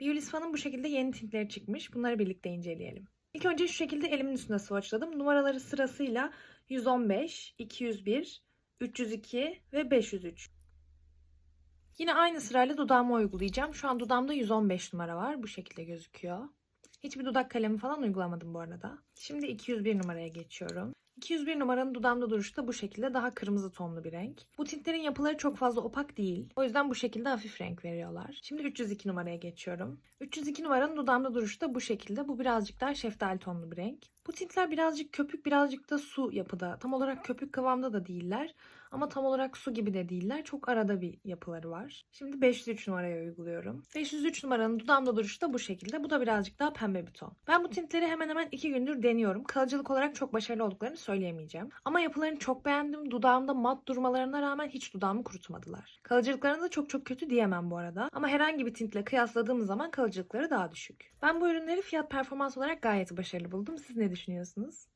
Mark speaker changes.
Speaker 1: Biolisfa'nın bu şekilde yeni tintleri çıkmış. Bunları birlikte inceleyelim. İlk önce şu şekilde elimin üstünde swatchladım. Numaraları sırasıyla 115, 201, 302 ve 503. Yine aynı sırayla dudağıma uygulayacağım. Şu an dudağımda 115 numara var. Bu şekilde gözüküyor. Hiçbir dudak kalemi falan uygulamadım bu arada. Şimdi 201 numaraya geçiyorum. 201 numaranın dudağımda duruşu da bu şekilde daha kırmızı tonlu bir renk. Bu tintlerin yapıları çok fazla opak değil. O yüzden bu şekilde hafif renk veriyorlar. Şimdi 302 numaraya geçiyorum. 302 numaranın dudağımda duruşu da bu şekilde. Bu birazcık daha şeftali tonlu bir renk. Bu tintler birazcık köpük birazcık da su yapıda. Tam olarak köpük kıvamda da değiller. Ama tam olarak su gibi de değiller. Çok arada bir yapıları var. Şimdi 503 numaraya uyguluyorum. 503 numaranın dudağımda duruşu da bu şekilde. Bu da birazcık daha pembe bir ton. Ben bu tintleri hemen hemen 2 gündür deniyorum. Kalıcılık olarak çok başarılı olduklarını söyleyemeyeceğim. Ama yapılarını çok beğendim. Dudağımda mat durmalarına rağmen hiç dudağımı kurutmadılar. Kalıcılıklarını da çok çok kötü diyemem bu arada. Ama herhangi bir tintle kıyasladığım zaman kalıcılıkları daha düşük. Ben bu ürünleri fiyat performans olarak gayet başarılı buldum. Siz ne düşünüyorsunuz?